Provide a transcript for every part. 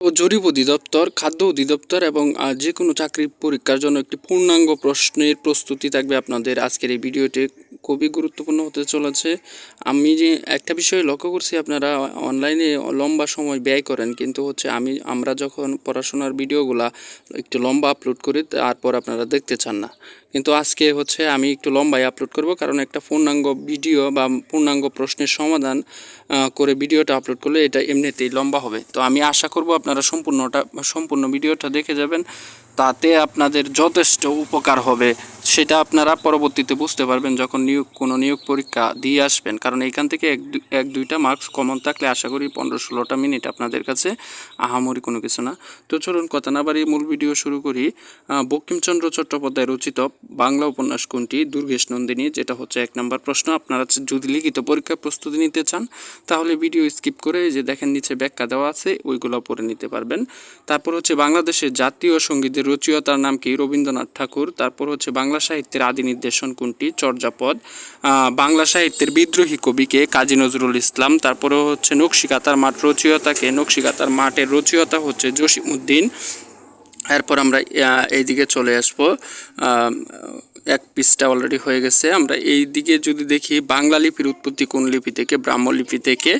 ও জরিপ অধিদপ্তর, খাদ্য অধিদপ্তর এবং যে কোনো চাকরি পরীক্ষার জন্য একটি পূর্ণাঙ্গ প্রশ্নের প্রস্তুতি থাকবে আপনাদের। আজকের এই ভিডিওটি খুবই গুরুত্বপূর্ণ হতে চলেছে। আমি যে একটা বিষয় লক্ষ্য করছি, আপনারা অনলাইনে লম্বা সময় ব্যয় করেন, কিন্তু হচ্ছে আমি, আমরা যখন পড়াশোনার ভিডিওগুলা একটু লম্বা আপলোড করি, তারপর আপনারা দেখতে চান না। কিন্তু আজকে হচ্ছে আমি একটু লম্বাই আপলোড করব কারণ একটা পূর্ণাঙ্গ ভিডিও বা পূর্ণাঙ্গ প্রশ্নের সমাধান করে ভিডিওটা আপলোড করলে এটা এমনিতেই লম্বা হবে। তো আমি আশা করব আপনারা সম্পূর্ণটা, সম্পূর্ণ ভিডিওটা দেখে যাবেন। তাতে আপনাদের যথেষ্ট উপকার হবে, সেটা আপনারা পরবর্তীতে বুঝতে পারবেন যখন নিয়োগ, কোনো নিয়োগ পরীক্ষা দিয়ে আসবেন। কারণ এইখান থেকে এক এক দুইটা মার্কস কমন থাকলে আশা করি পনেরো ষোলোটা মিনিট আপনাদের কাছে আহামরি কোনো কিছু না। তো চলুন কথা না বাড়িয়ে মূল ভিডিও শুরু করি। বঙ্কিমচন্দ্র চট্টোপাধ্যায় রচিত বাংলা উপন্যাস কোনটি? দুর্গেশ নন্দিনী, যেটা হচ্ছে এক নম্বর প্রশ্ন। আপনারা যদি লিখিত পরীক্ষার প্রস্তুতি নিতে চান, তাহলে ভিডিও স্কিপ করে যে দেখেন, নিচে ব্যাখ্যা দেওয়া আছে, ওইগুলো পড়ে নিতে পারবেন। তারপর হচ্ছে বাংলাদেশের জাতীয় সঙ্গীতের রচয়িতার নাম কি? রবীন্দ্রনাথ ঠাকুর। তারপর হচ্ছে বাংলা সাহিত্যের আদি নির্দেশন কোনটি? চর্যাপদ। বাংলা সাহিত্যের বিদ্রোহী কবিকে কাজী নজরুল ইসলাম। তারপরে হচ্ছে নকশিকাতার মাঠ রচয়িতাকে নকশিকাতার মাঠের রচয়িতা হচ্ছে জসিমউদ্দিন। এরপর আমরা এইদিকে চলে আসব। এক পিসটা অলরেডি হয়ে গেছে। আমরা এই দিকে যদি দেখি, বাংলা লিপির উৎপত্তি কোন লিপি থেকে ব্রাহ্ম লিপি থেকে,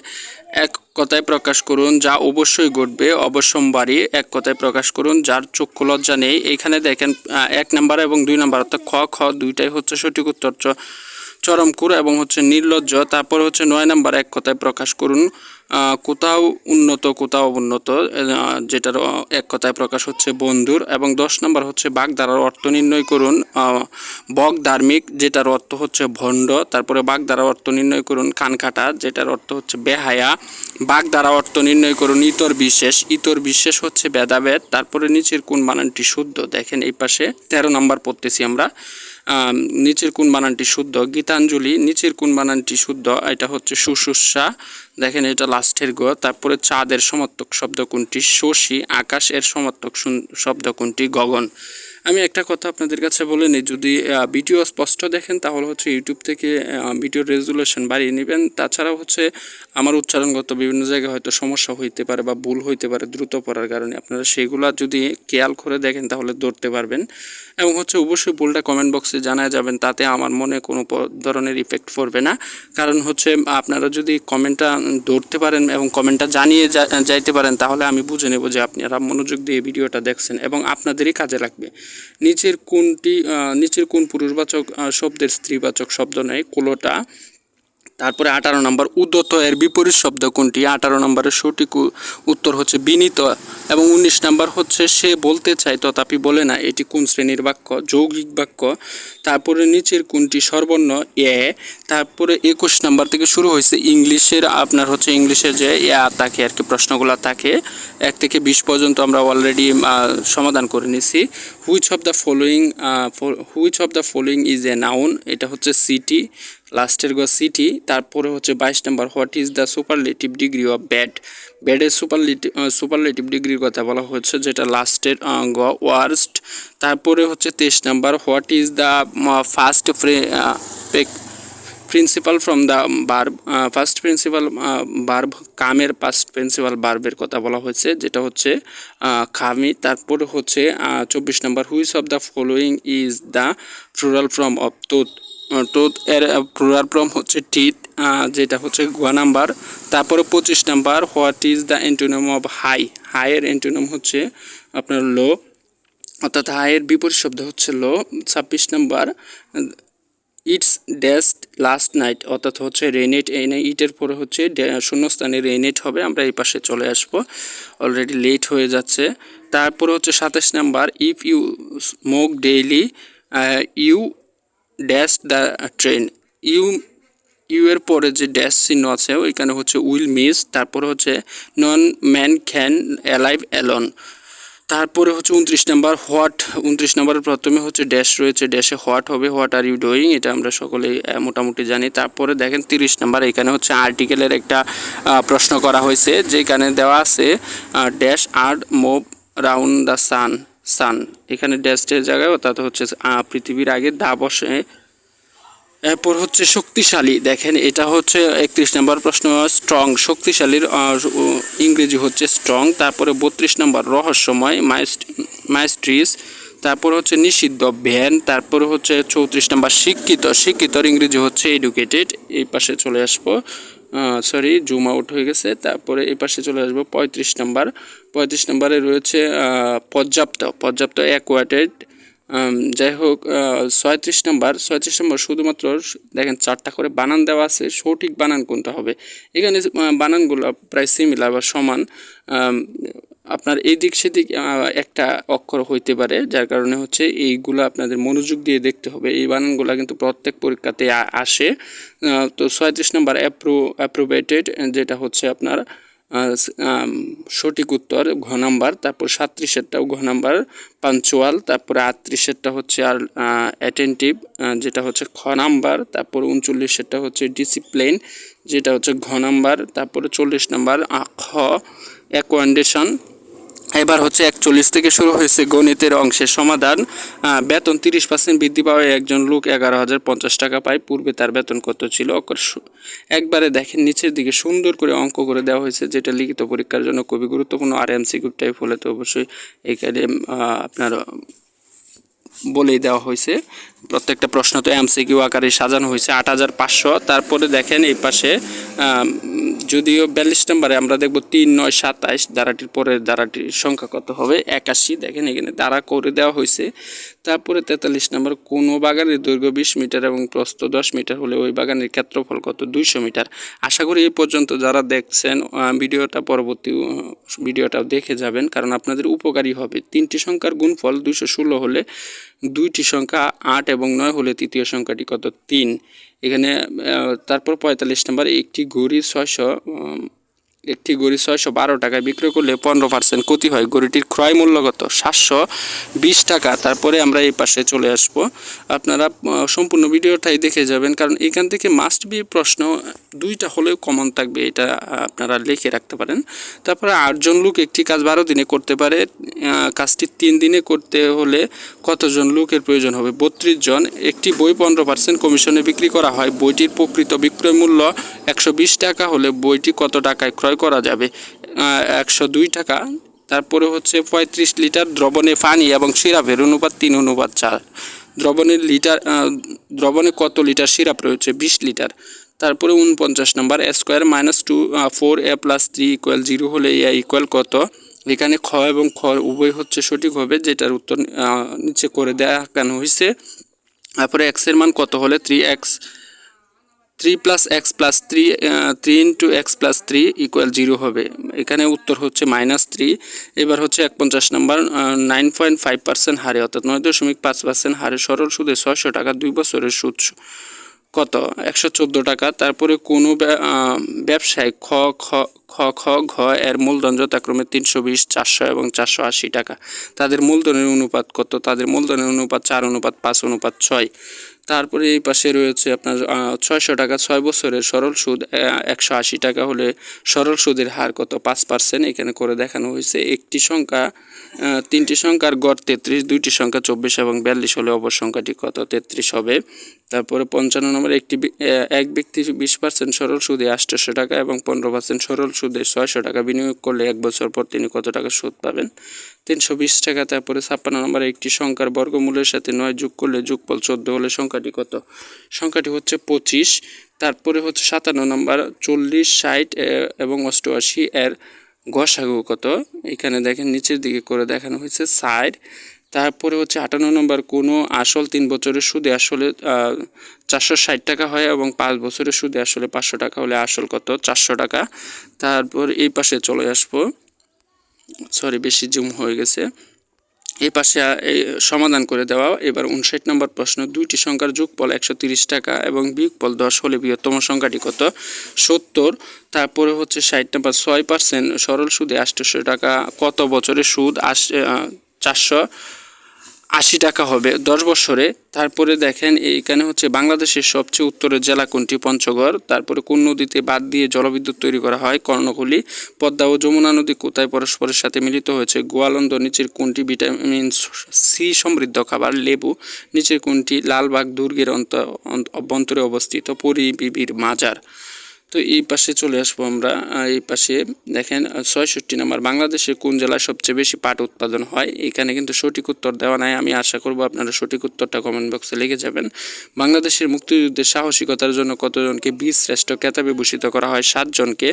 এক কথায় প্রকাশ করুন, যা অবশ্যই ঘটবে অবশ্যম্বারী এক কথায় প্রকাশ করুন, যার চক্ষু লজ্জা নেই। এইখানে দেখেন এক নাম্বার এবং দুই নাম্বার, অর্থাৎ খ খ দুইটাই হচ্ছে সঠিক উত্তর চরমকুর এবং হচ্ছে নির্লজ্জ। তারপর হচ্ছে নয় নাম্বার, এক কথায় প্রকাশ করুন কোথাও উন্নত কোথাও উন্নত যেটার এক কথায় প্রকাশ হচ্ছে বন্ধুর এবং দশ নম্বর হচ্ছে বাগধারার অর্থ নির্ণয় করুন বক ধার্মিক যেটার অর্থ হচ্ছে ভণ্ড তারপরে বাগধারার অর্থ নির্ণয় করুন কানকাটা যেটার অর্থ হচ্ছে বেহায়া বাগধারা অর্থ নির্ণয় করুন ইতর বিশেষ ইতর বিশেষ হচ্ছে ভেদাভেদ তারপরে নিচের কোন বানানটি শুদ্ধ দেখেন এই পাশে তেরো নম্বর পড়তেছি আমরা। আম, নিচের কোন বানানটি শুদ্ধ? গীতাঞ্জলি, নিচের কোন বানানটি শুদ্ধ? এটা হচ্ছে সুশুষা দেখেন এটা লাস্টের গ। তারপরে চাঁদের সমর্থক শব্দ কোনটি? শশী, আকাশের সমর্থক শব্দ কোনটি? গগন। আমি একটা কথা আপনাদের কাছে বলে নিই, যদি ভিডিও স্পষ্ট দেখেন, তাহলে হচ্ছে ইউটিউব থেকে ভিডিও রেজুলেশন বাড়িয়ে নেবেন। তাছাড়াও হচ্ছে আমার উচ্চারণগত বিভিন্ন জায়গায় হয়তো সমস্যা হইতে পারে বা ভুল হইতে পারে, দ্রুত পড়ার কারণে আপনারা সেগুলা যদি খেয়াল করে দেখেন, তাহলে ধরতে পারবেন। এবং হচ্ছে অবশ্যই ভুলটা কমেন্ট বক্সে জানায় যাবেন, তাতে আমার মনে কোনো ধরনের ইফেক্ট পড়বে না। কারণ হচ্ছে আপনারা যদি কমেন্টটা ধরতে পারেন এবং কমেন্টটা জানিয়ে যাইতে পারেন, তাহলে আমি বুঝে নেব যে আপনারা মনোযোগ দিয়ে ভিডিওটা দেখছেন এবং আপনাদেরই কাজে লাগবে। নিচের কোনটি নিচের কোন পুরুষবাচক শব্দের স্ত্রীবাচক শব্দ নয় কোলোটা। তারপরে আঠারো নম্বর উদ্যত এর বিপরীত শব্দ কোনটি? আঠারো নম্বরের সঠিক উত্তর হচ্ছে বিনীত এবং উনিশ নম্বর হচ্ছে সে বলতে চায় তথাপি বলে না। এটি কোন শ্রেণির বাক্য? যৌগিক বাক্য। তারপরে নিচের কোনটি? সর্বর্ণ এ। তারপরে একুশ নাম্বার থেকে শুরু হয়েছে ইংলিশের, আপনার হচ্ছে ইংলিশের যে এ থাকে আর কি প্রশ্নগুলো থাকে এক থেকে বিশ পর্যন্ত আমরা অলরেডি সমাধান করে নিছি। Which of the following which of the following is a noun এটা হচ্ছে সিটি লাস্টের গো সিটি, তারপরে হচ্ছে বাইশ number, what is the superlative degree of bad? ব্যাডের superlative superlative ডিগ্রির কথা বলা হচ্ছে, যেটা লাস্টের গ ওয়ার্স্ট। তারপরে হচ্ছে তেইশ number, what is the first principal from the verb first principal verb কামের ফার্স্ট প্রিন্সিপাল বার্বের কথা বলা হয়েছে, যেটা হচ্ছে খামি তারপরে হচ্ছে চব্বিশ নম্বর which of the following is the plural form of tooth? Tooth এর ফ্লোরাল ফ্রম হচ্ছে টিথ যেটা হচ্ছে গোয়া নাম্বার। তারপরে পঁচিশ number what is the antonym of high হাইয়ের antonym হচ্ছে আপনার লো। অর্থাৎ হাইয়ের বিপরীত শব্দ হচ্ছে লো। ছাব্বিশ নাম্বার ইটস ডেস্ট লাস্ট নাইট অর্থাৎ হচ্ছে রেনেট এনে ইটের পরে হচ্ছে শূন্যস্থানে রেনেট হবে। আমরা এই পাশে চলে আসব। অলরেডি লেট হয়ে যাচ্ছে। তারপরে হচ্ছে সাতাশ number if you smoke daily you dash the train you you এর পরে যে ড্যাশ চিহ্ন আছে, ওইখানে হচ্ছে উইল মিস তারপরে হচ্ছে non man can alive alone তারপরে হচ্ছে উনত্রিশ নাম্বার হোয়াট উনত্রিশ নাম্বারের প্রথমে হচ্ছে ড্যাশ রয়েছে ড্যাশে হোয়াট হবে হোয়াট আর ইউ ডুইং এটা আমরা সকলেই মোটামুটি জানি। তারপরে দেখেন তিরিশ নাম্বার, এখানে হচ্ছে আর্টিকেলের একটা প্রশ্ন করা হয়েছে, যেখানে দেওয়া আছে dash earth move round the sun sun. এখানে ড্যাশের জায়গায় অর্থাৎ হচ্ছে পৃথিবীর আগে দা বসে। এরপর হচ্ছে শক্তিশালী। দেখেন, এটা হচ্ছে একত্রিশ নম্বর প্রশ্ন স্ট্রং শক্তিশালীর ইংরেজি হচ্ছে স্ট্রং তারপরে বত্রিশ নম্বর রহস্যময় মাইস্ট্রিস তারপর হচ্ছে নিষিদ্ধ ভ্যান তারপর হচ্ছে চৌত্রিশ নম্বর শিক্ষিত, শিক্ষিতর ইংরেজি হচ্ছে এডুকেটেড এই পাশে চলে আসব। সরি জুম আউট হয়ে গেছে। তারপরে এ পাশে চলে আসব পঁয়ত্রিশ নম্বর। পঁয়ত্রিশ নম্বরে রয়েছে পর্যাপ্ত পর্যাপ্ত অ্যাকোয়াটেড যাই হোক ছয়ত্রিশ নম্বর। ছয়ত্রিশ নম্বর শুধুমাত্র দেখেন চারটা করে বানান দেওয়া আছে। সঠিক বানান কোনটা হবে? এখানে বানানগুলো প্রায় সিমিলার বা সমান। আপনার এই দিক সেদিক একটা অক্ষর হইতে পারে, যার কারণে হচ্ছে এইগুলো আপনাদের মনোযোগ দিয়ে দেখতে হবে। এই বানানগুলো কিন্তু প্রত্যেক পরীক্ষাতে আসে। তো ছয়ত্রিশ নম্বর অ্যাপ্রো অ্যাপ্রোভেটেড যেটা হচ্ছে আপনার সঠিক উত্তর, ঘ নাম্বার, তারপর সাতত্রিশেরটাও ঘ নাম্বার পাঞ্চুয়াল তারপরে আটত্রিশেরটা হচ্ছে আর অ্যাটেন্টিভ যেটা হচ্ছে খ নাম্বার, তারপর উনচল্লিশেরটা হচ্ছে ডিসিপ্লিন যেটা হচ্ছে ঘ নাম্বার, তারপরে চল্লিশ নাম্বার খ অ্যাকোয়ান্ডেশন এবার হচ্ছে একচল্লিশ থেকে শুরু হয়েছে গণিতের অংশের সমাধান। বেতন তিরিশ পার্সেন্ট বৃদ্ধি পাওয়ায় একজন লোক এগারো হাজার পঞ্চাশ টাকা পায়। পূর্বে তার বেতন কত ছিল? একবারে দেখেন, নিচের দিকে সুন্দর করে অঙ্ক করে দেওয়া হয়েছে, যেটা লিখিত পরীক্ষার জন্য খুবই গুরুত্বপূর্ণ। আর এমসিকিউ টাইপ হলে তো অবশ্যই এখানে আপনার বলেই দেওয়া হয়েছে। প্রত্যেকটা প্রশ্ন তো এমসিকিউ আকারে সাজানো হয়েছে, আট হাজার পাঁচশো। তারপরে দেখেন এই পাশে যদিও বিয়াল্লিশ নম্বরে আমরা দেখব তিন, নয় সাতাইশ দ্বারাটির পরের দ্বারাটির সংখ্যা কত হবে? একাশি। দেখেন এখানে দ্বারা করে দেওয়া হয়েছে। তারপরে তেতাল্লিশ নম্বর, কোনো বাগানের দৈর্ঘ্য বিশ মিটার এবং প্রস্থ দশ মিটার হলে ওই বাগানের ক্ষেত্রফল কত? দুইশো মিটার। আশা করি এই পর্যন্ত যারা দেখছেন ভিডিওটা পরবর্তী ভিডিওটাও দেখে যাবেন, কারণ আপনাদের উপকারী হবে। তিনটি সংখ্যার গুণফল দুইশো ষোলো হলে দুইটি সংখ্যা আট এবং নয় হলে তৃতীয় সংখ্যাটি কত? তিন। এখানে তারপর পঁয়তাল্লিশ নম্বর একটি ঘড়ি ছয়শো একটি গড়ি ছয়শো বারো টাকায় বিক্রয় করলে পনেরো পার্সেন্ট ক্ষতি হয়। গড়িটির ক্রয় মূল্য সাতশো বিশ টাকা। তারপরে আমরা এই পাশে চলে আসব। আপনারা সম্পূর্ণ ভিডিওটাই দেখে যাবেন, কারণ এখান থেকে মাস্ট বি প্রশ্ন, দুইটা হলেও কমন থাকবে, এটা আপনারা লিখে রাখতে পারেন। তারপরে আটজন লোক একটি কাজ বারো দিনে করতে পারে কাজটি তিন দিনে করতে হলে কতজন লোকের প্রয়োজন হবে? বত্রিশ জন। একটি বই পনেরো পার্সেন্ট কমিশনে বিক্রি করা হয়। বইটির প্রকৃত বিক্রয় মূল্য একশো বিশ টাকা হলে বইটি কত টাকায় ক্রয় করা যাবে। একশো দুই টাকা। তারপরে হচ্ছে পঁয়ত্রিশ লিটার দ্রবণে পানি এবং সিরাপের অনুপাত তিন, অনুপাত চার। দ্রবণের লিটার দ্রবণে কত লিটার সিরাপ রয়েছে? বিশ লিটার। তারপরে উনপঞ্চাশ number square minus two four a plus three equal zero হলে এ ইকুয়াল কত? এখানে খ এবং খ উভয় হচ্ছে সঠিক হবে, যেটার উত্তর নিচে করে দেখানো হয়েছে তারপরে এক্সের মান কত হলে? Three X three plus X plus three three into X plus three equal zero হবে। এখানে উত্তর হচ্ছে মাইনাস থ্রি এবার হচ্ছে এক পঞ্চাশ number nine point five percent হারে, অর্থাৎ নয় দশমিক পাঁচ পার্সেন্ট হারে সরল সুদে ছয়শো টাকা দুই বছরের সুদ। কত? একশো চোদ্দ টাকা। তারপরে কোনো ব্যবসায় খ খ খ খ, ঘ এর মূলধন যথাক্রমে তিনশো বিশ, চারশো এবং চারশো আশি টাকা। তাদের মূলধনের অনুপাত কত? তাদের মূলধনের অনুপাত চার, অনুপাত পাঁচ, অনুপাত ছয়। তারপরে এই পাশে রয়েছে আপনার ছয়শো টাকা, ছয় বছরের সরল সুদ একশো আশি টাকা হলে সরল সুদের হার কত? পাঁচ পার্সেন্ট এখানে করে দেখানো হয়েছে। একটি সংখ্যা তিনটি সংখ্যার গড় তেত্রিশ, দুইটি সংখ্যা চব্বিশ এবং বিয়াল্লিশ হলে অপর সংখ্যাটি কত? তেত্রিশ হবে। তারপরে পঞ্চান্ন নম্বর একটি এক ব্যক্তি বিশ পার্সেন্ট সরল সুদে আটশোশো টাকা এবং পনেরো পার্সেন্ট সরল সুদে ছয়শো টাকা বিনিয়োগ করলে এক বছর পর তিনি কত টাকা সুদ পাবেন? তিনশো বিশ টাকা, তারপরে ছাপ্পান্ন নম্বরে একটি সংখ্যার বর্গমূলের সাথে নয় যোগ করলে যোগফল চোদ্দ হলে সংখ্যাটি কত? সংখ্যাটি হচ্ছে পঁচিশ, তারপরে হচ্ছে সাতান্ন নম্বর চল্লিশ, ষাট এবং অষ্টআশি, এর গসাগু কত? এখানে দেখেন নিচের দিকে করে দেখানো হয়েছে ষাট তারপরে হচ্ছে আটান্ন নম্বর, কোনো আসল তিন বছরের সুদে আসলে চারশো ষাট টাকা হয় এবং পাঁচ বছরের সুদে আসলে পাঁচশো টাকা হলে আসল কত? চারশো টাকা। তারপর এই পাশে চলে আসব। সরি বেশি জুম হয়ে গেছে। এই পাশে সমাধান করে দেওয়া। এবার উনষাট নম্বর প্রশ্ন, দুইটি সংখ্যার যোগফল একশো তিরিশ টাকা এবং বিয়োগফল দশ হলে বৃহত্তম সংখ্যাটি কত? সত্তর। তারপরে হচ্ছে ষাট নম্বর, ছয় পার্সেন্ট সরল সুদে আটশোশো টাকা। কত বছরের সুদ? আস চারশো আশি টাকা হবে। দশ বছরে। তারপরে দেখেন, এইখানে হচ্ছে বাংলাদেশের সবচেয়ে উত্তরের জেলা কোনটি? পঞ্চগড়। তারপরে কোন নদীতে বাদ দিয়ে জলবিদ্যুৎ তৈরি করা হয়? কর্ণফুলী। পদ্মা ও যমুনা নদী কোথায় পরস্পরের সাথে মিলিত হয়েছে? গোয়ালন্দ। নিচের কোনটি? ভিটামিন সি সমৃদ্ধ খাবার? লেবু। নিচের কোনটি? লালবাগ, দুর্গের অভ্যন্তরে অবস্থিত। পরিবিবির মাজার। তো এই পাশে চলে আসব আমরা। এই পাশে দেখেন ছয়ষট্টি নম্বর বাংলাদেশের কোন জেলায় সবচেয়ে বেশি পাট উৎপাদন হয়? এখানে কিন্তু সঠিক উত্তর দেওয়া নাই। আমি আশা করব আপনারা সঠিক উত্তরটা কমেন্ট বক্সে লিখে যাবেন। বাংলাদেশের মুক্তিযুদ্ধের সাহসিকতার জন্য কতজনকে বীর শ্রেষ্ঠ খেতাবে ভূষিত করা হয়? সাতজনকে।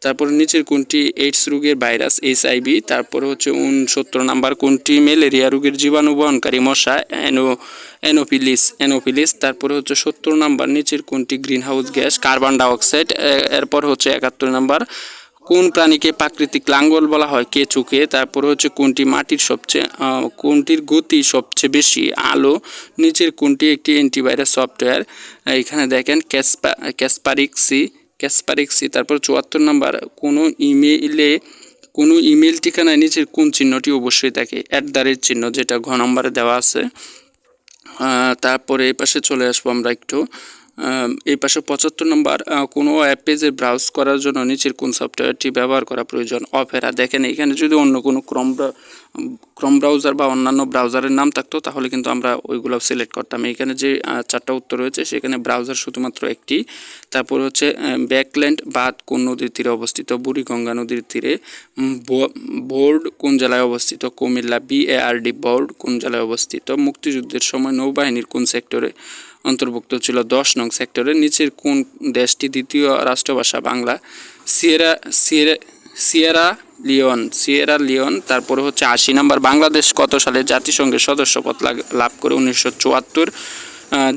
তারপর নিচের কোনটি? এইডস রোগের ভাইরাস এইচ এইচআইভি তারপর হচ্ছে উনসত্তর নাম্বার কোনটি? ম্যালেরিয়া রোগের জীবাণু বহনকারী মশা এনো এনোপিলিস এনোপিলিস তারপরে হচ্ছে সত্তর নাম্বার, নিচের কোনটি? গ্রিনহাউস গ্যাস, কার্বন ডাইঅক্সাইড এরপর হচ্ছে একাত্তর নাম্বার। কোন প্রাণীকে প্রাকৃতিক লাঙ্গল বলা হয়? কেঁচুকে, তারপরে হচ্ছে কোনটি মাটির সবচেয়ে কোনটির গতি সবচেয়ে বেশি? আলো, নিচের কোনটি? একটি অ্যান্টিভাইরাস সফটওয়্যার এখানে দেখেন, ক্যাসপা ক্যাসপারিক্সি ক্যাসপারিক্সি তারপর চুয়াত্তর নাম্বার। কোনো ইমেইলে, কোনো ইমেল ঠিকানায় নিচের কোন চিহ্নটি অবশ্যই থাকে? অ্যাট দ্য চিহ্ন, যেটা ঘ নম্বরে দেওয়া আছে। তারপরে এই পাশে চলে আসব আমরা একটু। এই পাশে পঁচাত্তর নম্বর কোনো ওয়েব পেজে ব্রাউজ করার জন্য নিচের কোন সফটওয়্যারটি ব্যবহার করা প্রয়োজন? অপেরা দেখেন, এখানে যদি অন্য কোনো ক্রম ক্রম ব্রাউজার বা অন্যান্য ব্রাউজারের নাম থাকতো, তাহলে কিন্তু আমরা ওইগুলো সিলেক্ট করতাম। এখানে যে চারটা উত্তর রয়েছে, সেখানে ব্রাউজার শুধুমাত্র একটি। তারপর হচ্ছে ব্যাকল্যান্ড বাদ কোন নদীর তীরে অবস্থিত? বুড়িগঙ্গা নদীর তীরে। বোর্ড, কোন জেলায় অবস্থিত? কুমিল্লা বিএআরডি বোর্ড, কোন জেলায় অবস্থিত? মুক্তিযুদ্ধের সময় নৌবাহিনীর কোন সেক্টরে অন্তর্ভুক্ত ছিল দশ নং সেক্টরে। নিচের কোন দেশটি দ্বিতীয় রাষ্ট্রভাষা? Bangla. Sierra Sierra Sierra Leone Sierra Leone, তারপরে হচ্ছে আশি নাম্বার। বাংলাদেশ কত সালে জাতিসংঘের সদস্যপদ লাভ করে? উনিশশো চুয়াত্তর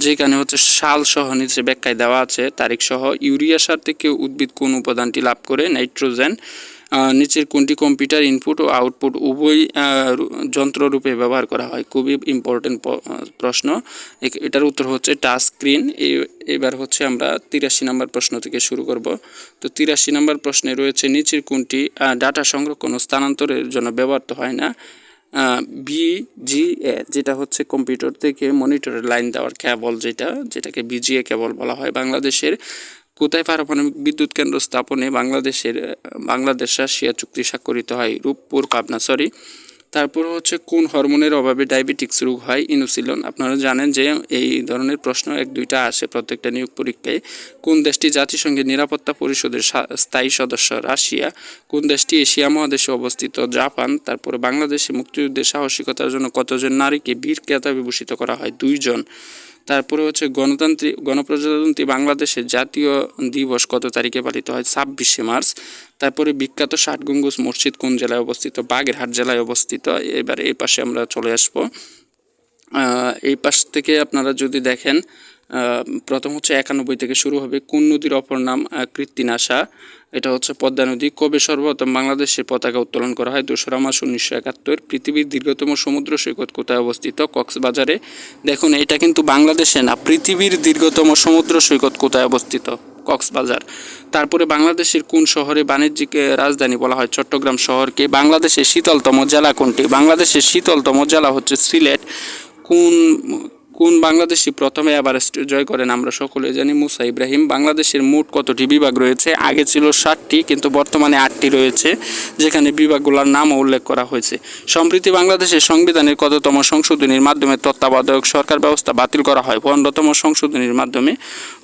যেখানে হচ্ছে সাল সহ নিচে ব্যাখ্যায় দেওয়া আছে। তারিখ সহ, ইউরিয়া সার থেকে উদ্ভিদ কোন উপাদানটি লাভ করে? নাইট্রোজেন নিচের কোনটি কম্পিউটার ইনপুট ও আউটপুট উভয় যন্ত্ররূপে ব্যবহার করা হয়? খুবই ইম্পর্টেন্ট প্রশ্ন। এটার উত্তর হচ্ছে টাচ স্ক্রিন এবার হচ্ছে আমরা তিরাশি নম্বর প্রশ্ন থেকে শুরু করব। তো তিরাশি নম্বর প্রশ্নে রয়েছে, নিচের কোনটি ডাটা সংরক্ষণ ও স্থানান্তরের জন্য ব্যবহৃত হয় না? বিজিএ যেটা হচ্ছে কম্পিউটার থেকে মনিটরের লাইন দেওয়ার ক্যাবল যেটা, যেটাকে বিজিএ ক্যাবল বলা হয় বাংলাদেশের। কোথায় পারমাণবিক বিদ্যুৎ কেন্দ্র স্থাপনে বাংলাদেশের বাংলাদেশ রাশিয়া চুক্তি স্বাক্ষরিত হয়? রূপপুর, পাবনা সরি তারপর হচ্ছে কোন হরমোনের অভাবে ডায়াবেটিক্স রোগ হয়? ইনুসিলন। আপনারা জানেন যে এই ধরনের প্রশ্ন এক, দুইটা আসে প্রত্যেকটা নিয়োগ পরীক্ষায়। কোন দেশটি জাতিসংঘের নিরাপত্তা পরিষদের স্থায়ী সদস্য? রাশিয়া। কোন দেশটি এশিয়া মহাদেশে অবস্থিত? জাপান। তারপরে বাংলাদেশে মুক্তিযুদ্ধের সাহসিকতার জন্য কতজন নারীকে বীর খেতাবে ভূষিত করা হয়? দুইজন। তারপরে হচ্ছে গণতান্ত্রিক, গণপ্রজাতন্ত্রী বাংলাদেশের জাতীয় দিবস কত তারিখে পালিত হয়? ছাব্বিশে মার্চ। তারপরে বিখ্যাত ষাট গম্বুজ মসজিদ কোন জেলায় অবস্থিত? বাগেরহাট জেলায় অবস্থিত। এবার এই পাশে আমরা চলে আসব। এই পাশ থেকে আপনারা যদি দেখেন প্রথম হচ্ছে একানব্বই থেকে শুরু হবে কোন নদীর অপর নাম কৃত্তিনাশা। এটা হচ্ছে পদ্মা নদী। কবে সর্বপ্রথম বাংলাদেশের পতাকা উত্তোলন করা হয়? দোসরা মাস উনিশশো একাত্তর। পৃথিবীর দীর্ঘতম সমুদ্র সৈকত কোথায় অবস্থিত? কক্সবাজারে। দেখুন, এটা কিন্তু বাংলাদেশে না, পৃথিবীর দীর্ঘতম সমুদ্র সৈকত কোথায় অবস্থিত? কক্সবাজার। তারপরে বাংলাদেশের কোন শহরে বাণিজ্যিক রাজধানী বলা হয়? চট্টগ্রাম শহরকে। বাংলাদেশের শীতলতম জেলা কোনটি? বাংলাদেশের শীতলতম জেলা হচ্ছে সিলেট। কোন কোন বাংলাদেশি প্রথমে এভারেস্ট জয় করেন আমরা সকলে জানি, মুসা ইব্রাহিম। বাংলাদেশের মোট কতটি বিভাগ রয়েছে? আগে ছিল ষাটটি, কিন্তু বর্তমানে আটটি রয়েছে, যেখানে বিভাগগুলোর নামও উল্লেখ করা হয়েছে। সম্প্রতি বাংলাদেশের সংবিধানের কততম সংশোধনীর মাধ্যমে তত্ত্বাবধায়ক সরকার ব্যবস্থা বাতিল করা হয়? পনেরোতম সংশোধনীর মাধ্যমে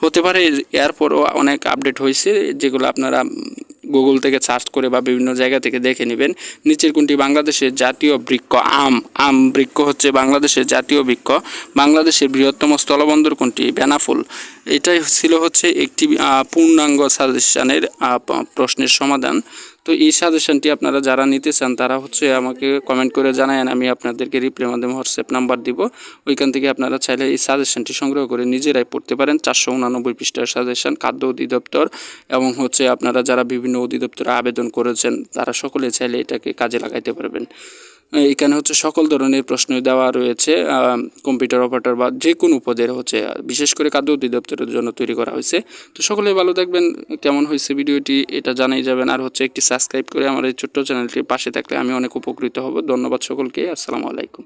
হতে পারে এরপরও অনেক আপডেট হয়েছে, যেগুলো আপনারা গুগল থেকে সার্চ করে বা বিভিন্ন জায়গা থেকে দেখে নেবেন। নিচের কোনটি? বাংলাদেশের জাতীয় বৃক্ষ, আম। আম বৃক্ষ হচ্ছে বাংলাদেশের জাতীয় বৃক্ষ। বাংলাদেশের বৃহত্তম স্থলবন্দর কোনটি? বেনাফুল। এটাই ছিল হচ্ছে একটি পূর্ণাঙ্গ সাজেশনের প্রশ্নের সমাধান। তো এই সাজেশনটি আপনারা যারা নিতে চান, তারা হচ্ছে আমাকে কমেন্ট করে জানায়েন, আমি আপনাদেরকে রিপ্লাই মাধ্যমে হোয়াটসঅ্যাপ নাম্বার দিব। ওইখান থেকে আপনারা চাইলে এই সাজেশনটি সংগ্রহ করে নিজেরাই পড়তে পারেন। চারশো উনানব্বই পৃষ্ঠার সাজেশন খাদ্য অধিদপ্তর এবং হচ্ছে আপনারা যারা বিভিন্ন অধিদপ্তরে আবেদন করেছেন, তারা সকলে চাইলে এটাকে কাজে লাগাইতে পারবেন। এখানে হচ্ছে সকল ধরনের প্রশ্ন দেওয়া রয়েছে কম্পিউটার অপারেটর বা যে কোনো পদের হচ্ছে, বিশেষ করে খাদ্য অধিদপ্তরের জন্য তৈরি করা হয়েছে। তো সকলে ভালো থাকবেন, কেমন হয়েছে ভিডিওটি এটা জানাই যাবেন। আর হচ্ছে একটি সাবস্ক্রাইব করে আমার এই ছোট্ট চ্যানেলটির পাশে থাকলে আমি অনেক উপকৃত হব। ধন্যবাদ সকলকে, আসসালামু আলাইকুম।